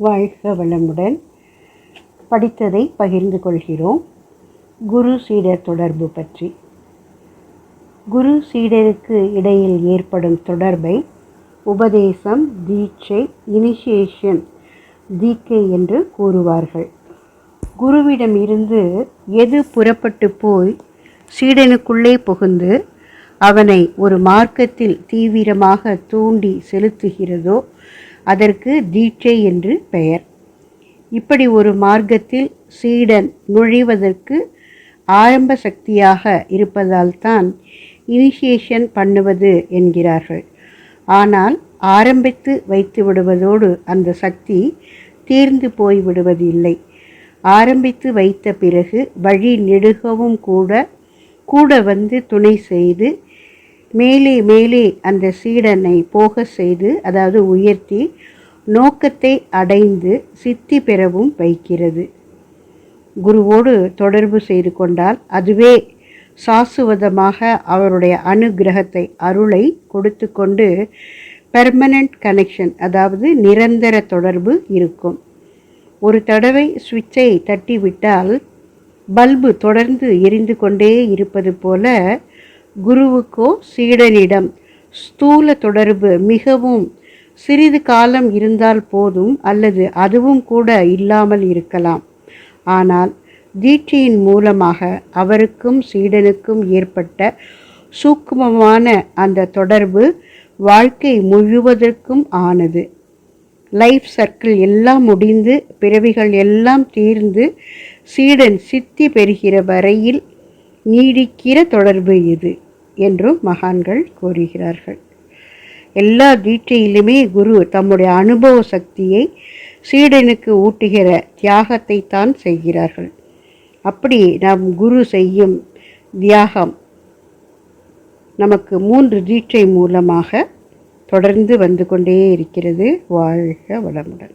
வாழ்க வளமுடன் படித்ததை பகிர்ந்து கொள்கிறோம். குரு சீடர் தொடர்பு பற்றி. குரு சீடருக்கு இடையில் ஏற்படும் தொடர்பை உபதேசம் தீட்சை இனிஷியேஷன் தீக்கை என்று கூறுவார்கள். குருவிடம் இருந்து எது புறப்பட்டு போய் சீடனுக்குள்ளே புகுந்து அவனை ஒரு மார்க்கத்தில் தீவிரமாக தூண்டி செலுத்துகிறதோ அதற்கு தீட்சை என்று பெயர். இப்படி ஒரு மார்க்கத்தில் சீடன் நுழைவதற்கு ஆரம்ப சக்தியாக இருப்பதால் தான் இனிஷியேஷன் பண்ணுவது என்கிறார்கள். ஆனால் ஆரம்பித்து வைத்து விடுவதோடு அந்த சக்தி தீர்ந்து போய் விடுவதில்லை. ஆரம்பித்து வைத்த பிறகு வழி நெடுகவும் கூட கூட வந்து துணை செய்து மேலே மேலே அந்த சீடனை போக செய்து அதாவது உயர்த்தி நோக்கத்தை அடைந்து சித்தி பெறவும் வைக்கிறது. குருவோடு தொடர்பு செய்து கொண்டால் அதுவே சாசுவதமாக அவருடைய அனுகிரகத்தை அருளை கொடுத்து கொண்டு பெர்மனண்ட் கனெக்ஷன் அதாவது நிரந்தர தொடர்பு இருக்கும். ஒரு தடவை சுவிட்சை தட்டிவிட்டால் பல்பு தொடர்ந்து எரிந்து கொண்டே இருப்பது போல குருவுக்கோ சீடனிடம். ஸ்தூல தொடர்பு மிகவும் சிறிது காலம் இருந்தால் போதும் அல்லது அதுவும் கூட இல்லாமல் இருக்கலாம். ஆனால் தீட்சியின் மூலமாக அவருக்கும் சீடனுக்கும் ஏற்பட்ட சூக்குமமான அந்த தொடர்பு வாழ்க்கை முழுவதற்கும் ஆனது. லைஃப் சர்க்கிள் எல்லாம் முடிந்து பிறவிகள் எல்லாம் தீர்ந்து சீடன் சித்தி பெறுகிற வரையில் நீடிக்கிற தொடர்பு இது என்றும் மகான்கள் கூறுகிறார்கள். எல்லா தீட்சையிலுமே குரு தம்முடைய அனுபவ சக்தியை சீடனுக்கு ஊட்டுகிற தியாகத்தை தான் செய்கிறார்கள். அப்படி நம் குரு செய்யும் தியாகம் நமக்கு மூன்று தீட்சை மூலமாக தொடர்ந்து வந்து கொண்டே இருக்கிறது. வாழ்க வளமுடன்.